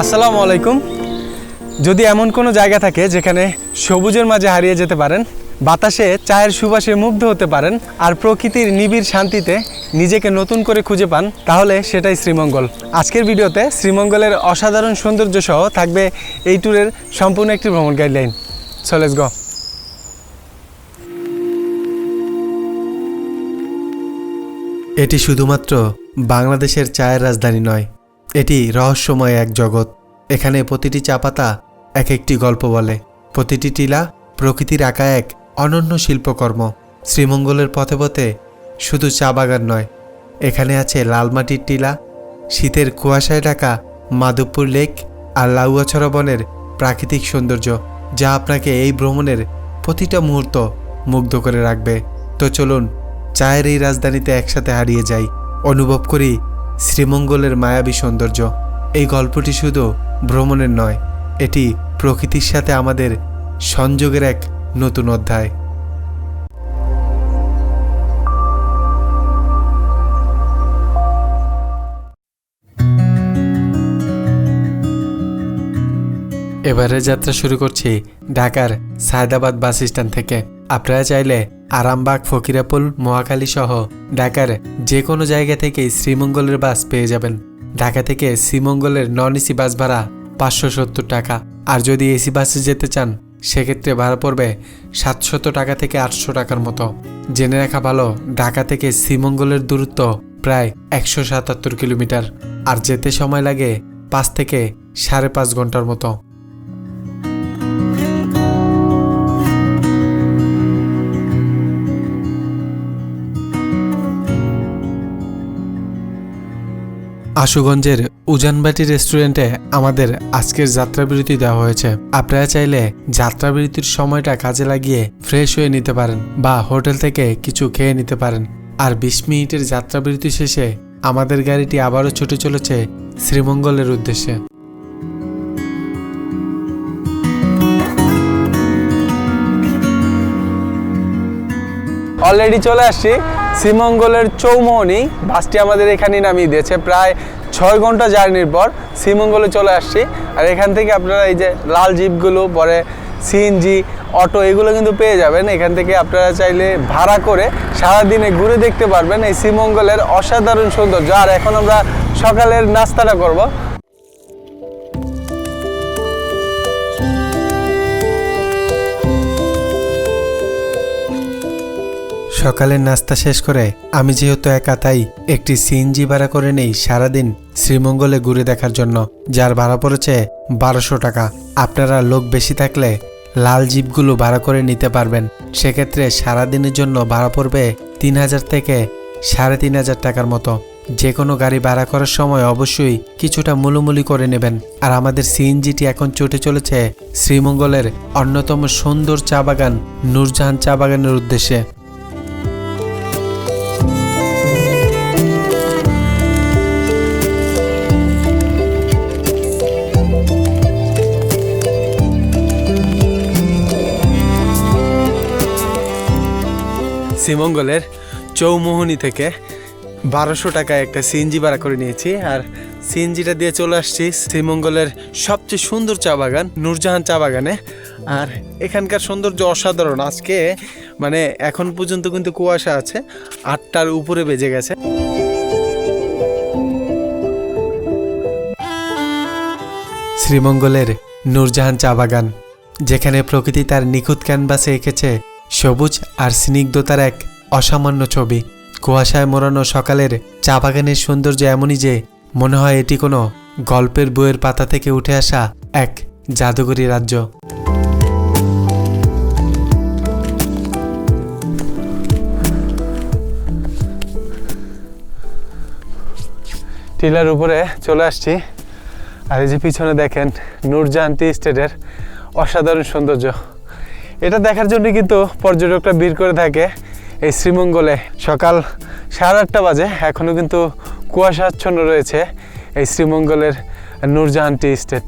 আসসালামু আলাইকুম। যদি এমন কোনো জায়গা থাকে যেখানে সবুজের মাঝে হারিয়ে যেতে পারেন, বাতাসে, চায়ের সুবাসে মুগ্ধ হতে পারেন, আর প্রকৃতির নিবিড় শান্তিতে নিজেকে নতুন করে খুঁজে পান, তাহলে সেটাই শ্রীমঙ্গল। আজকের ভিডিওতে শ্রীমঙ্গলের অসাধারণ সৌন্দর্য সহ থাকবে এই ট্যুরের সম্পূর্ণ একটি ভ্রমণ গাইডলাইন। গ এটি শুধুমাত্র বাংলাদেশের চায়ের রাজধানী নয়, এটি রহস্যময় এক জগৎ। এখানে প্রতিটি চা পাতা এক একটি গল্প বলে। প্রতিটি টিলা প্রকৃতির আঁকা এক অনন্য শিল্পকর্ম। শ্রীমঙ্গলের পথে পথে শুধু চা বাগান নয়, এখানে আছে লালমাটির টিলা, শীতের কুয়াশায় ঢাকা মাধবপুর লেক আর লাউয়াছড়া বনের প্রাকৃতিক সৌন্দর্য, যা আপনাকে এই ভ্রমণের প্রতিটা মুহূর্ত মুগ্ধ করে রাখবে। তো চলুন চায়ের এই রাজধানীতে একসাথে হারিয়ে যাই, অনুভব করি শ্রীমঙ্গলের মায়াবী সৌন্দর্য। এই গল্পটি শুধু ভ্রমণের নয়, এটি প্রকৃতির সাথে আমাদের সংযোগের এক নতুন অধ্যায়। এবারে যাত্রা শুরু করছি ঢাকার সায়দাবাদ বাস স্ট্যান্ড থেকে। আপনারা চাইলে আরামবাগ, ফকিরাপুল, মহাখালী সহ ঢাকার যে কোনো জায়গা থেকেই শ্রীমঙ্গলের বাস পেয়ে যাবেন। ঢাকা থেকে শ্রীমঙ্গলের নন এসি বাস ভাড়া পাঁচশো সত্তর টাকা। আর যদি এসি বাসে যেতে চান, সেক্ষেত্রে ভাড়া পড়বে সাতশত টাকা থেকে আটশো টাকার মতো। জেনে রাখা ভালো, ঢাকা থেকে শ্রীমঙ্গলের দূরত্ব প্রায় একশো সাতাত্তর কিলোমিটার। আর যেতে সময় লাগে পাঁচ থেকে সাড়ে পাঁচ ঘণ্টার মতো। আশুগঞ্জের উজানবাটি রেস্টুরেন্টে আমাদের আজকের যাত্রাবিরতি দেওয়া হয়েছে। আপনারা চাইলে যাত্রাবিরতির সময়টা কাজে লাগিয়ে ফ্রেশ হয়ে নিতে পারেন বা হোটেল থেকে কিছু খেয়ে নিতে পারেন। আর বিশ মিনিটের যাত্রাবিরতি শেষে আমাদের গাড়িটি আবারও ছুটে চলেছে শ্রীমঙ্গলের উদ্দেশ্যে। অলরেডি চলে আসছি শ্রীমঙ্গলের চৌমোহনী। বাসটি আমাদের এখানেই নামিয়ে দিয়েছে। প্রায় ছয় ঘণ্টা জার্নির পর শ্রীমঙ্গলে চলে আসছি। আর এখান থেকে আপনারা এই যে লাল জিপগুলো, পরে সিএনজি অটো, এগুলো কিন্তু পেয়ে যাবেন। এখান থেকে আপনারা চাইলে ভাড়া করে সারাদিনে ঘুরে দেখতে পারবেন এই শ্রীমঙ্গলের অসাধারণ সৌন্দর্য। আর এখন আমরা সকালের নাস্তাটা করব। সকালের নাস্তা শেষ করে আমি যেহেতু একা, তাই একটি সিএনজি ভাড়া করে নেই সারাদিন শ্রীমঙ্গলে ঘুরে দেখার জন্য, যার ভাড়া পড়েছে বারোশো টাকা। আপনারা লোক বেশি থাকলে লাল জিপগুলো ভাড়া করে নিতে পারবেন। সেক্ষেত্রে সারাদিনের জন্য ভাড়া পড়বে তিন হাজার থেকে সাড়ে তিন হাজার টাকার মতো। যে কোনো গাড়ি ভাড়া করার সময় অবশ্যই কিছুটা মুলুমুলি করে নেবেন। আর আমাদের সিএনজিটি এখন চটে চলেছে শ্রীমঙ্গলের অন্যতম সুন্দর চা বাগান, নূরজাহান চা বাগানের উদ্দেশ্যে। শ্রীমঙ্গলের চৌমোহনী থেকে বারোশো টাকায় একটা সিএনজি ভাড়া করে নিয়েছি। আর সিএনজিটা দিয়ে চলে আসছি শ্রীমঙ্গলের সবচেয়ে সুন্দর চা বাগান, নূরজাহান চা বাগানে। আর এখানকার সৌন্দর্য অসাধারণ। আজকে মানে এখন পর্যন্ত কিন্তু কুয়াশা আছে, আটটার উপরে বেজে গেছে। শ্রীমঙ্গলের নূরজাহান চা বাগান, যেখানে প্রকৃতি তার নিখুঁত ক্যানভাসে এঁকেছে সবুজ আর স্নিগ্ধতার এক অসামান্য ছবি। কুয়াশায় মোড়ানো সকালের চা বাগানের সৌন্দর্য এমনই যে মনে হয় এটি কোনো গল্পের বইয়ের পাতা থেকে উঠে আসা এক জাদুকরী রাজ্য। টিলার উপরে চলে আসছি। আর এই যে পিছনে দেখেন নূরজাহান টি স্টেটের অসাধারণ সৌন্দর্য। এটা দেখার জন্য কিন্তু পর্যটকরা ভিড় করে থাকে এই শ্রীমঙ্গলে। সকাল সাড়ে আটটা বাজে এখনও কিন্তু কুয়াশাচ্ছন্ন রয়েছে এই শ্রীমঙ্গলের নুরজাহানটি স্টেট।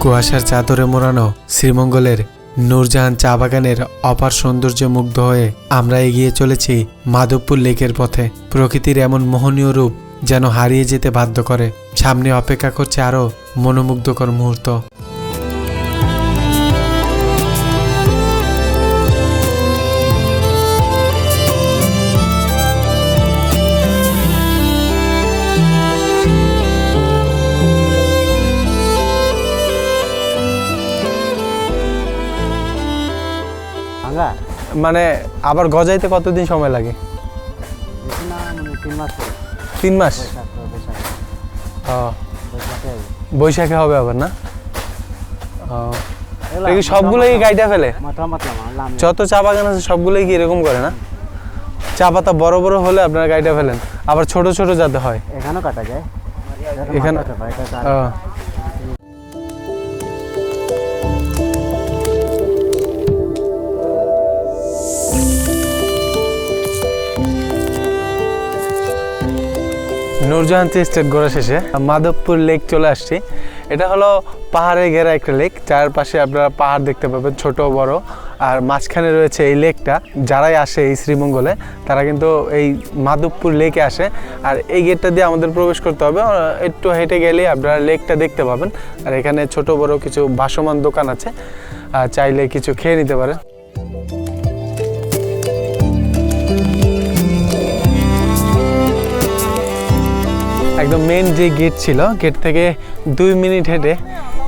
কুয়াশার চাদরে মোড়ানো শ্রীমঙ্গলের নূরজাহান চা বাগানের অপার সৌন্দর্য মুগ্ধ হয়ে আমরা এগিয়ে চলেছি মাধবপুর লেকের পথে। প্রকৃতির এমন মোহনীয় রূপ যেন হারিয়ে যেতে বাধ্য করে। সামনে অপেক্ষা করছে আরও মনোমুগ্ধকর মুহূর্ত। মানে আবার গজাইতে কতদিন সময় লাগে? মানে তিন মাস বৈশাখ হবে। আবার না? সবগুলোই গাইডা ফেলে। লাম যত চা বাগান আছে সবগুলোই কি এরকম করে না? চা পাতা বড় বড় হলে আপনারা গাইটা ফেলেন। আবার ছোট ছোট যাতে হয়। এখানেও কাটা যায়। এখানে- টি স্টেট ঘোরা শেষে মাধবপুর লেক চলে আসছি। এটা হলো পাহাড়ে ঘেরা একটা লেক। চারপাশে আপনারা পাহাড় দেখতে পাবেন, ছোট, বড়। আর মাঝখানে রয়েছে এই লেকটা। যারাই আসে এই শ্রীমঙ্গলে, তারা কিন্তু এই মাধবপুর লেকে আসে। আর এই গেটটা দিয়ে আমাদের প্রবেশ করতে হবে। একটু হেঁটে গেলে আপনারা লেকটা দেখতে পাবেন। আর এখানে ছোট, বড় কিছু ভাসমান দোকান আছে। চাইলে কিছু খেয়ে নিতে পারেন। একদম মেন যে গেট ছিল গেট থেকে দুই মিনিট হেঁটে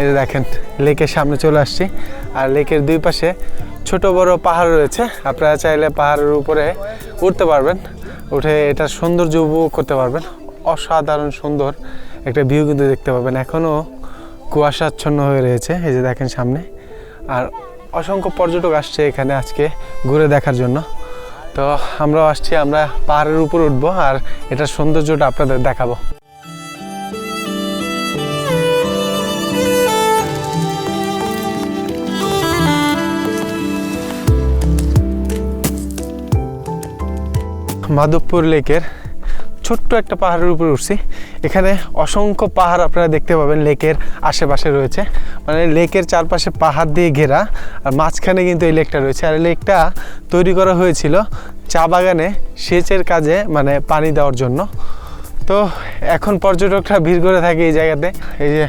এই দেখেন লেকের সামনে চলে আসছি। আর লেকের দুই পাশে ছোট বড় পাহাড় রয়েছে। আপনারা চাইলে পাহাড়ের উপরে উঠতে পারবেন। উঠে এটা সৌন্দর্য উপভোগ করতে পারবেন। অসাধারণ সুন্দর একটা ভিউ কিন্তু দেখতে পাবেন। এখনও কুয়াশাচ্ছন্ন হয়ে রয়েছে, এই যে দেখেন সামনে। আর অসংখ্য পর্যটক আসছে এখানে আজকে ঘুরে দেখার জন্য। তো আমরাও আসছি, আমরা পাহাড়ের উপর উঠবো আর এটার সৌন্দর্যটা আপনাদের দেখাবো। মাধবপুর লেকের ছোট্ট একটা পাহাড়ের উপরে উঠছি। এখানে অসংখ্য পাহাড় আপনারা দেখতে পাবেন, লেকের আশেপাশে রয়েছে। মানে লেকের চারপাশে পাহাড় দিয়ে ঘেরা, আর মাঝখানে কিন্তু এই লেকটা রয়েছে। আর লেকটা তৈরি করা হয়েছিল চা বাগানে সেচের কাজে মানে পানি দেওয়ার জন্য। তো এখন পর্যটকরা ভিড় করে থাকে এই জায়গাতে। এই যে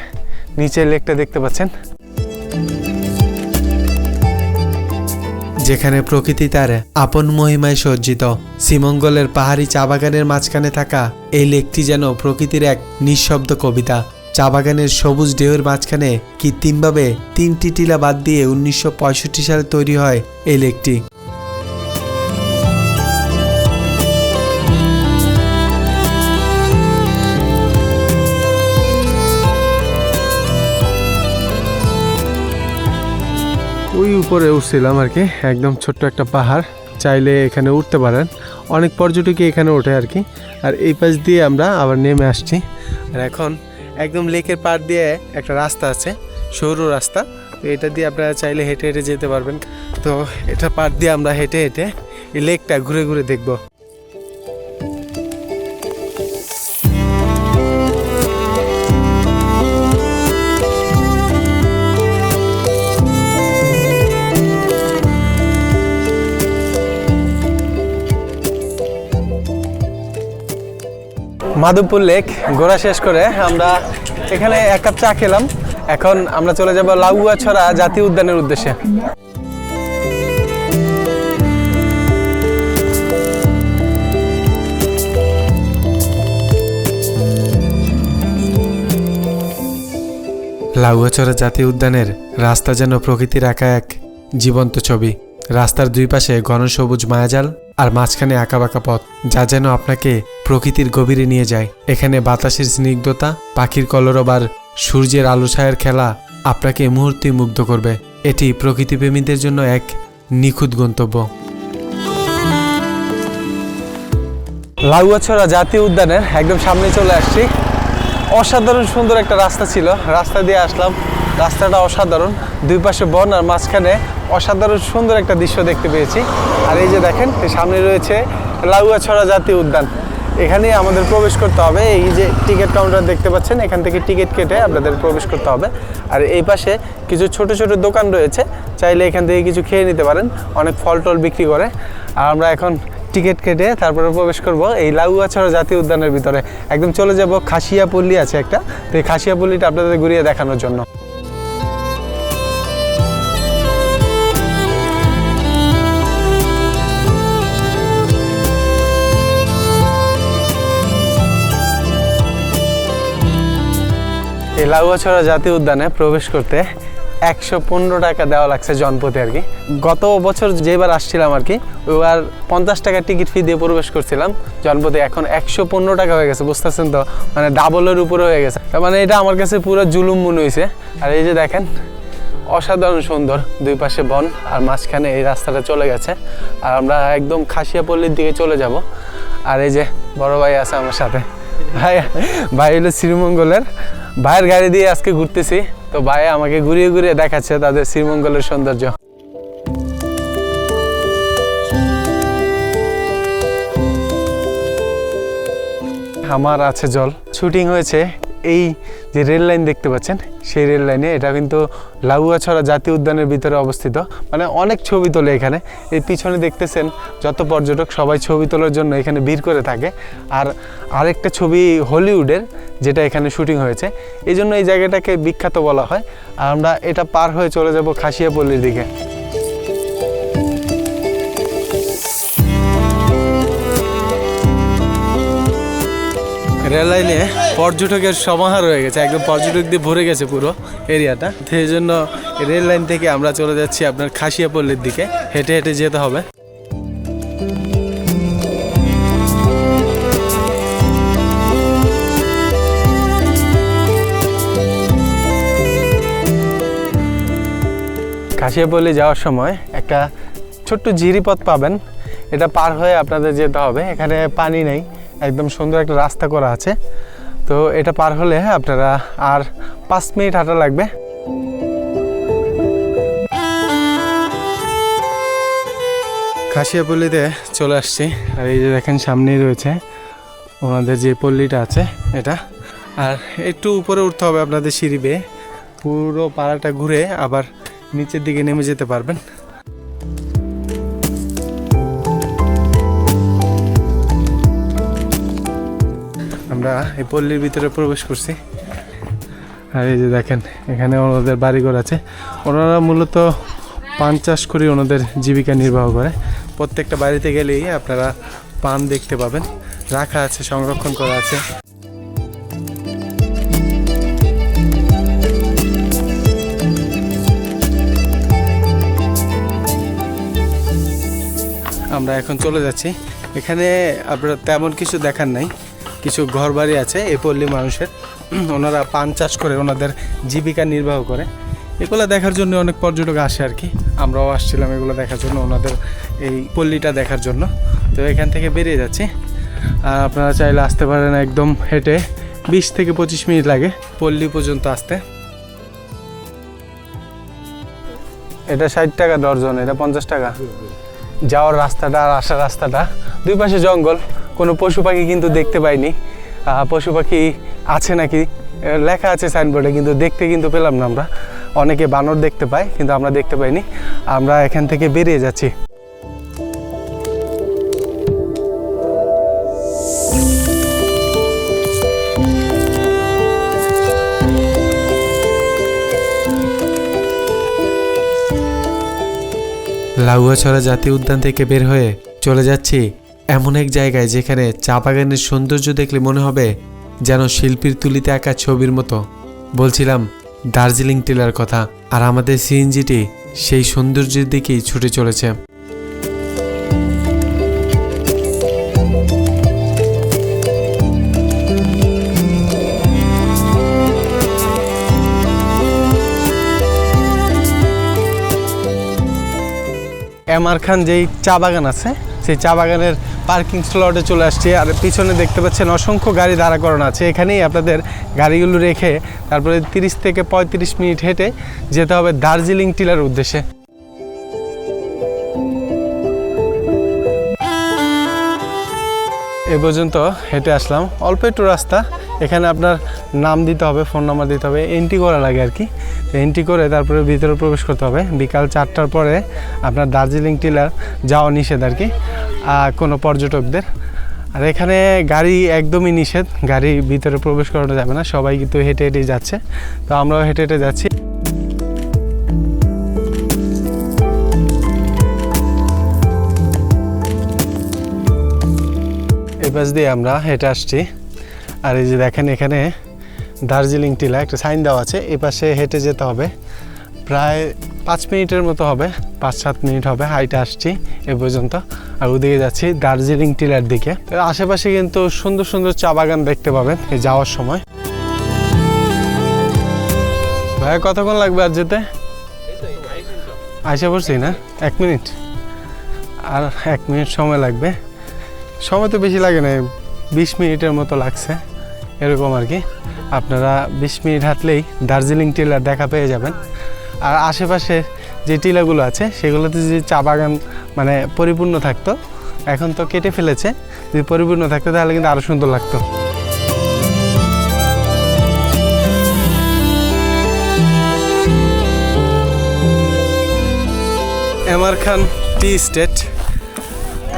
নিচের লেকটা দেখতে পাচ্ছেন। যেখানে প্রকৃতি তার আপন মহিমায় সজ্জিত। শ্রীমঙ্গলের পাহাড়ি চা বাগানের মাঝখানে থাকা এই লেকটি যেন প্রকৃতির এক নিঃশব্দ কবিতা। চা বাগানের সবুজ ঢেউয়ের মাঝখানে কৃত্রিমভাবে তিনটি টিলা বাদ দিয়ে উনিশশো পঁয়ষট্টি সালে তৈরি হয় এই লেকটি। উপরে উঠছিলাম আর কি, একদম ছোট্ট একটা পাহাড়, চাইলে এখানে উঠতে পারেন। অনেক পর্যটকই এখানে ওঠে আর কি। আর এই পাশ দিয়ে আমরা আবার নেমে আসছি। আর এখন একদম লেকের পাড় দিয়ে একটা রাস্তা আছে, সরু রাস্তা। তো এটা দিয়ে আপনারা চাইলে হেঁটে হেঁটে যেতে পারবেন। তো এটা পাড় দিয়ে আমরা হেঁটে হেঁটে এই লেকটা ঘুরে ঘুরে দেখব। মাধবপুর লেক, ঘোরা শেষ করে আমরা এখানে এক কাপ চা খেলাম। এখন আমরা চলে যাব লাউয়াছড়া জাতীয় উদ্যানের উদ্দেশ্যে। লাউয়াছড়া জাতীয় উদ্যানের রাস্তা যেন প্রকৃতির একা এক জীবন্ত ছবি। রাস্তার দুই পাশে ঘন সবুজ মায়াজাল আর মাঝখানে আঁকাবাঁকা পথ, যা যেন আপনাকে প্রকৃতির গভীরে নিয়ে যায়। এখানে বাতাসের স্নিগ্ধতা, পাখির কলরব আর সূর্যের আলো ছায়ার খেলা আপনাকে মুহূর্তে মুগ্ধ করবে। এটি প্রকৃতিপ্রেমীদের জন্য এক নিখুঁত গন্তব্য। লাউয়াছড়া জাতীয় উদ্যানের একদম সামনে চলে আসছি। অসাধারণ সুন্দর একটা রাস্তা ছিল। রাস্তা দিয়ে আসলাম। রাস্তাটা অসাধারণ। দুই পাশে বন আর মাঝখানে অসাধারণ সুন্দর একটা দৃশ্য দেখতে পেয়েছি। আর এই যে দেখেন সামনে রয়েছে লাউয়াছড়া জাতীয় উদ্যান। এখানে আমাদের প্রবেশ করতে হবে। এই যে টিকিট কাউন্টার দেখতে পাচ্ছেন, এখান থেকে টিকিট কেটে আপনাদের প্রবেশ করতে হবে। আর এই পাশে কিছু ছোট ছোট দোকান রয়েছে। চাইলে এখান থেকে কিছু খেয়ে নিতে পারেন। অনেক ফল টল বিক্রি করে। আর আমরা এখন টিকিট কেটে তারপরে প্রবেশ করব এই লাউয়াছড়া জাতীয় উদ্যানের ভিতরে। একদম চলে যাব খাসিয়াপল্লী আছে একটা। তো এই খাসিয়াপল্লীটা আপনাদের ঘুরিয়ে দেখানোর জন্য। লাউয়াছড়া জাতীয় উদ্যানে প্রবেশ করতে একশো পনেরো টাকা দেওয়া লাগছে জনপতি আর কি। গত বছর যেবার আসছিলাম আর কি, ওইবার পঞ্চাশ টাকার টিকিট ফি দিয়ে প্রবেশ করছিলাম। জনপতি এখন একশো পনেরো টাকা হয়ে গেছে, বুঝতেছেন তো? মানে ডাবলের উপরে হয়ে গেছে। মানে এটা আমার কাছে পুরো জুলুম মনে হয়েছে। আর এই যে দেখেন, অসাধারণ সুন্দর দুই পাশে বন, আর মাঝখানে এই রাস্তাটা চলে গেছে। আর আমরা একদম খাসিয়া খাসিয়াপল্লির দিকে চলে যাব। আর এই যে বড় ভাই আছে আমার সাথে। ভাই ভাই হলো শ্রীমঙ্গলের ভাইয়ের গাড়ি দিয়ে আজকে ঘুরতেছি। তো ভাই আমাকে ঘুরিয়ে ঘুরিয়ে দেখাচ্ছে তাদের শ্রীমঙ্গলের সৌন্দর্য। আমার আছে জল। শুটিং হয়েছে। এই যে রেল লাইন দেখতে পাচ্ছেন, সেই রেল লাইনে এটা কিন্তু লাউয়াছড়া জাতীয় উদ্যানের ভিতরে অবস্থিত। মানে অনেক ছবি তোলে এখানে। এই পিছনে দেখতেছেন যত পর্যটক সবাই ছবি তোলার জন্য এখানে ভিড় করে থাকে। আর আরেকটা ছবি হলিউডের, যেটা এখানে শুটিং হয়েছে। এই জন্য এই জায়গাটাকে বিখ্যাত বলা হয়। আর আমরা এটা পার হয়ে চলে যাব খাসিয়াপল্লির দিকে। রেল লাইনে পর্যটকের সমাহার হয়ে গেছে, একদম পর্যটক দিয়ে ভরে গেছে পুরো এরিয়াটা। এই জন্য রেল লাইন থেকে আমরা চলে যাচ্ছি আপনার খাসিয়াপল্লির দিকে, হেঁটে হেঁটে যেতে হবে। কাশিয়াপল্লি যাওয়ার সময় একটা ছোট্ট জিরিপথ পাবেন, এটা পার হয়ে আপনাদের যেতে হবে, এখানে পানি নেই। একদম সুন্দর একটা রাস্তা করা আছে। তো এটা পার হলে আপনারা আর পাঁচ মিনিট হাঁটা লাগবে। খাসিয়াপল্লিতে চলে আসছি। আর এই যে দেখেন, সামনেই রয়েছে ওনাদের যে পল্লীটা আছে, এটা। আর একটু উপরে উঠতে হবে আপনাদের সিঁড়ি বেয়ে। পুরো পাড়াটা ঘুরে আবার নিচের দিকে নেমে যেতে পারবেন। আমরা এই পল্লীর ভিতরে প্রবেশ করছি। আর এই যে দেখেন, এখানে ওনাদের বাড়িঘর আছে। ওনারা মূলত পান চাষ করে ওনাদের জীবিকা নির্বাহ করে। প্রত্যেকটা বাড়িতে গেলেই আপনারা পান দেখতে পাবেন। রাখা আছে, সংরক্ষণ করা আছে। আমরা এখন চলে যাচ্ছি। এখানে আপনার তেমন কিছু দেখার নাই। কিছু ঘর বাড়ি আছে, এই পল্লী মানুষের। ওনারা পান চাষ করে, ওনাদের জীবিকা নির্বাহ করে। এগুলো দেখার জন্য অনেক পর্যটক আসে আর কি। আমরাও আসছিলাম এগুলো দেখার জন্য, ওনাদের এই পল্লীটা দেখার জন্য। তো এখান থেকে বেরিয়ে যাচ্ছি। আর আপনারা চাইলে আসতে পারেন একদম হেঁটে, বিশ থেকে পঁচিশ মিনিট লাগে পল্লী পর্যন্ত আসতে। এটা ষাট টাকা দর্জন এটা পঞ্চাশ টাকা। যাওয়ার রাস্তাটা আর আসার রাস্তাটা, দুই পাশে জঙ্গল কোনো পশু পাখি কিন্তু দেখতে পাইনি। পশু পাখি আছে নাকি? লেখা আছে সাইনবোর্ডে কিন্তু দেখতে কিন্তু পেলাম না আমরা। অনেকে বানর দেখতে পায়, কিন্তু আমরা দেখতে পাইনি। আমরা এখান থেকে বেরিয়ে যাচ্ছি। লাউয়াছড়া জাতীয় উদ্যান থেকে বের হয়ে চলে যাচ্ছি এমন এক জায়গায় যেখানে চা বাগানের সৌন্দর্য দেখলে মনে হবে যেন শিল্পীর তুলিতে আঁকা ছবির মতো। বলছিলাম, দার্জিলিং টিলার কথা, আর আমাদের সিএনজিটি সেই সৌন্দর্যের দিকেই ছুটে চলেছে। এমআর খান যেই চা বাগান আছে সেই চা বাগানের পার্কিং স্লটে চলে আসছে। আর পিছনে দেখতে পাচ্ছেন অসংখ্য গাড়ি দাঁড়া করানো আছে। এখানেই আপনাদের গাড়িগুলো রেখে তারপরে তিরিশ থেকে পঁয়ত্রিশ মিনিট হেঁটে যেতে হবে দার্জিলিং টিলার উদ্দেশ্যে। এ পর্যন্ত হেঁটে আসলাম। অল্প একটু রাস্তা। এখানে আপনার নাম দিতে হবে, ফোন নাম্বার দিতে হবে এন্ট্রি করা লাগে আর কি। এন্ট্রি করে তারপরে ভিতরে প্রবেশ করতে হবে। বিকাল চারটার পরে আপনার দার্জিলিং টিলার যাওয়া নিষেধ আর কি কোনো পর্যটকদের। আর এখানে গাড়ি একদমই নিষেধ, গাড়ি ভিতরে প্রবেশ করানো যাবে না, সবাই কিন্তু হেঁটে হেঁটেই যাচ্ছে। তো আমরাও হেঁটে হেঁটে যাচ্ছি। এই পাশ দিয়ে আমরা হেঁটে আসছি। আর এই যে দেখেন এখানে দার্জিলিং টিলা, একটা সাইন দেওয়া আছে, এই পাশে হেঁটে যেতে হবে। প্রায় পাঁচ মিনিটের মতো হবে, পাঁচ সাত মিনিট হবে, হাইটে আসছি এ পর্যন্ত। আর ওদিকে যাচ্ছি দার্জিলিং টিলার দিকে। আশেপাশে কিন্তু সুন্দর সুন্দর চা বাগান দেখতে পাবেন এই যাওয়ার সময়। ভাইয়া, কতক্ষণ লাগবে আর যেতে? আইসা পড়ছি না? এক মিনিট? আর এক মিনিট সময় লাগবে। সময় তো বেশি লাগে না, বিশ মিনিটের মতো লাগছে। এরকম আর কি। আপনারা বিশ মিনিট হাঁটলেই দার্জিলিং টিলার দেখা পেয়ে যাবেন। আর আশেপাশে যে টিলাগুলো আছে, সেগুলোতে যদি চা বাগান মানে পরিপূর্ণ থাকতো, এখন তো কেটে ফেলেছে। যদি পরিপূর্ণ থাকতো, তাহলে কিন্তু আরও সুন্দর লাগতো। এমআর খান টি স্টেট,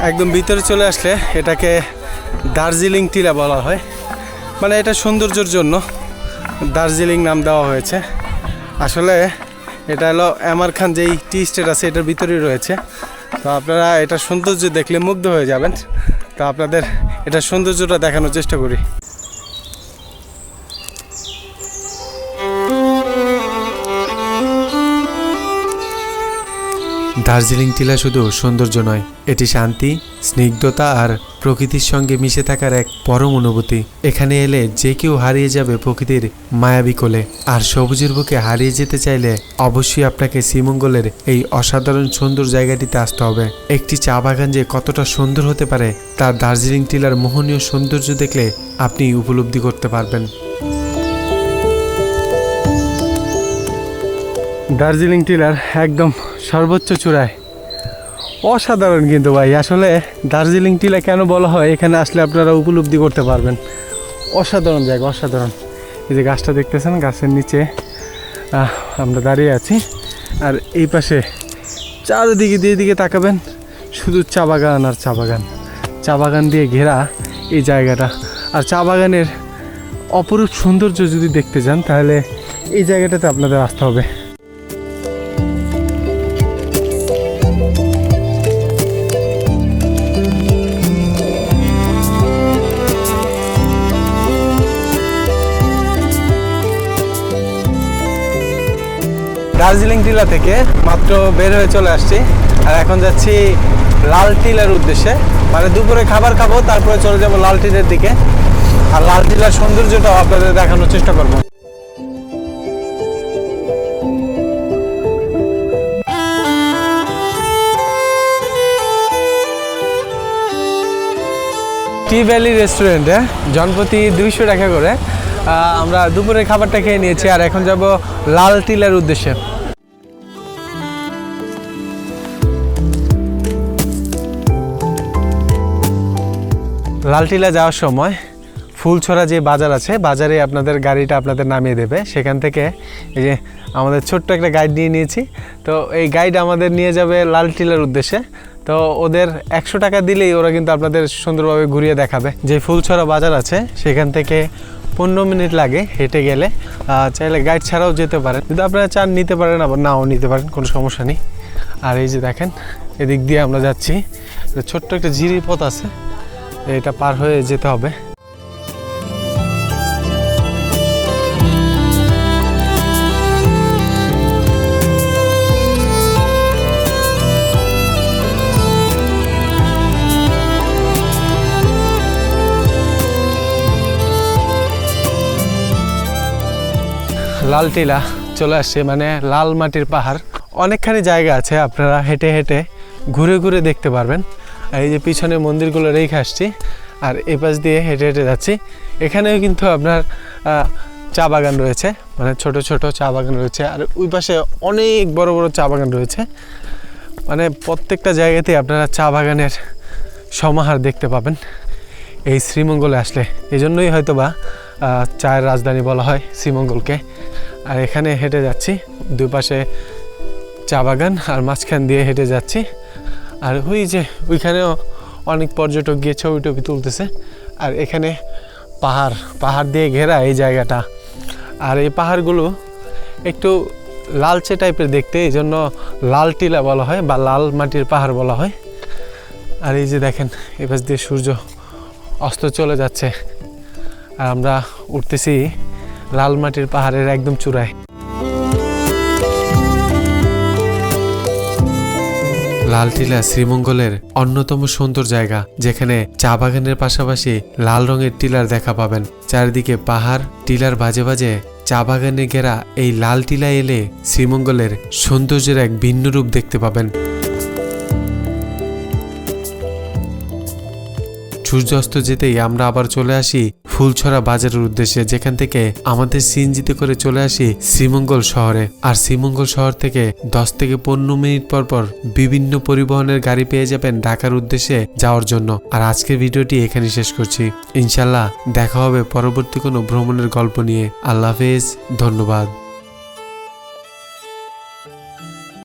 একদম ভিতরে চলে আসলে এটাকে দার্জিলিং টিলা বলা হয়। মানে এটা সৌন্দর্যের জন্য দার্জিলিং নাম দেওয়া হয়েছে। আসলে এটা হলো আমার খান যেই টি স্টেট আছে, এটার ভিতরেই রয়েছে। তো আপনারা এটা সৌন্দর্য দেখলে মুগ্ধ হয়ে যাবেন। তো আপনাদের এটা সৌন্দর্যটা দেখানোর চেষ্টা করি। দার্জিলিং টিলা শুধু সৌন্দর্য নয়, এটি শান্তি, স্নিগ্ধতা আর প্রকৃতির সঙ্গে মিশে থাকার এক পরম অনুভূতি। এখানে এলে যে কেউ হারিয়ে যাবে প্রকৃতির মায়াবী কোলে। আর সবুজের বুকে হারিয়ে যেতে চাইলে অবশ্যই আপনাকে শ্রীমঙ্গলের এই অসাধারণ সুন্দর জায়গাটিতে আসতে হবে। একটি চা বাগান যে কতটা সুন্দর হতে পারে তার দার্জিলিং টিলার মোহনীয় সৌন্দর্য দেখলে আপনি উপলব্ধি করতে পারবেন। দার্জিলিং টিলার একদম সর্বোচ্চ চূড়ায়। অসাধারণ কিন্তু ভাই, আসলে দার্জিলিং টিলা কেন বলা হয়, এখানে আসলে আপনারা উপলব্ধি করতে পারবেন। অসাধারণ জায়গা, অসাধারণ। এই যে গাছটা দেখতেছেন, গাছের নিচে আমরা দাঁড়িয়ে আছি। আর এই পাশে চারিদিকে দিয়ে দিকে তাকাবেন, শুধু চা বাগান আর চা বাগান। চা বাগান দিয়ে ঘেরা এই জায়গাটা। আর চা বাগানের অপরূপ সৌন্দর্য যদি দেখতে যান, তাহলে এই জায়গাটাতে আপনাদের আসতে হবে। দার্জিলিং টিলা থেকে মাত্র বের হয়ে চলে আসছি। আর এখন যাচ্ছি লাল টিলার উদ্দেশ্যে। মানে দুপুরে খাবার খাব, তারপরে চলে যাব লাল টিলার দিকে। আর লাল টিলার সৌন্দর্যটাও আপনাদের দেখানোর চেষ্টা করব। টি ভ্যালি রেস্টুরেন্টে জনপ্রতি দুইশো টাকা করে। আমরা দুপুরের খাবারটা খেয়ে নিয়েছি, আর এখন যাব লাল টিলার উদ্দেশ্যে। লালটিলা যাওয়ার সময় ফুলছড়া যে বাজার আছে, বাজারে আপনাদের গাড়িটা আপনাদের নামিয়ে দেবে। সেখান থেকে এই যে আমাদের ছোট্ট একটা গাইড নিয়ে নিয়েছি। তো এই গাইড আমাদের নিয়ে যাবে লালটিলার উদ্দেশ্যে। তো ওদের একশো টাকা দিলেই ওরা কিন্তু আপনাদের সুন্দরভাবে ঘুরিয়ে দেখাবে। যে ফুলছড়া বাজার আছে, সেখান থেকে পনেরো মিনিট লাগে হেঁটে গেলে। চাইলে গাইড ছাড়াও যেতে পারেন। যদি আপনারা চান নিতে পারেন, আবার নাও নিতে পারেন, কোনো সমস্যা নেই। আর এই যে দেখেন, এদিক দিয়ে আমরা যাচ্ছি। ছোট্ট একটা জিরি পথ আছে। এটা পার হয়ে যেতে হবে। লাল টিলা চলে আসছে মানে লাল মাটির পাহাড়। অনেকখানি জায়গা আছে, আপনারা হেঁটে হেঁটে ঘুরে ঘুরে দেখতে পারবেন। এই যে পিছনে মন্দিরগুলো রেখে আসছি, আর এ পাশ দিয়ে হেঁটে হেঁটে যাচ্ছি। এখানেও কিন্তু আপনার চা বাগান রয়েছে মানে ছোট ছোট চা বাগান রয়েছে, আর ওই পাশে অনেক বড় বড় চা বাগান রয়েছে। মানে প্রত্যেকটা জায়গাতেই আপনারা চা বাগানের সমাহার দেখতে পাবেন। এই শ্রীমঙ্গলে আসলে এই জন্যই হয়তো বা চায়ের রাজধানী বলা হয় শ্রীমঙ্গলকে। আর এখানে হেঁটে যাচ্ছি, দুপাশে চা বাগান, আর মাঝখান দিয়ে হেঁটে যাচ্ছি। আর ওই যে ওইখানেও অনেক পর্যটক গিয়ে ছবি টবি তুলতেছে। আর এখানে পাহাড় পাহাড় দিয়ে ঘেরা এই জায়গাটা। আর এই পাহাড়গুলো একটু লালচে টাইপের দেখতে এই জন্য লাল টিলা বলা হয় বা লাল মাটির পাহাড় বলা হয়। আর এই যে দেখেন এপাশ দিয়ে সূর্য অস্ত চলে যাচ্ছে। আর আমরা উঠতেছি লাল মাটির পাহাড়ের একদম চূড়ায়। লাল টিলা শ্রীমঙ্গলের অন্যতম সুন্দর জায়গা, যেখানে চা বাগানের পাশাপাশি লাল রঙের টিলার দেখা পাবেন। চারিদিকে পাহাড়, টিলার বাজে বাজে চা বাগানে ঘেরা এই লাল টিলা এলে শ্রীমঙ্গলের সৌন্দর্যের এক ভিন্ন রূপ দেখতে পাবেন। সূর্যাস্ত যেতেই আমরা আবার চলে আসি ফুলছড়া বাজারের উদ্দেশ্যে, যেখান থেকে আমাদের সিএনজিতে করে চলে আসি শ্রীমঙ্গল শহরে। আর শ্রীমঙ্গল শহর থেকে দশ থেকে পনেরো মিনিট পর পর বিভিন্ন পরিবহনের গাড়ি পেয়ে যাবেন ঢাকার উদ্দেশ্যে যাওয়ার জন্য। আর আজকের ভিডিওটি এখানে শেষ করছি। ইনশাল্লাহ দেখা হবে পরবর্তী কোনো ভ্রমণের গল্প নিয়ে। আল্লাহ হাফেজ, ধন্যবাদ।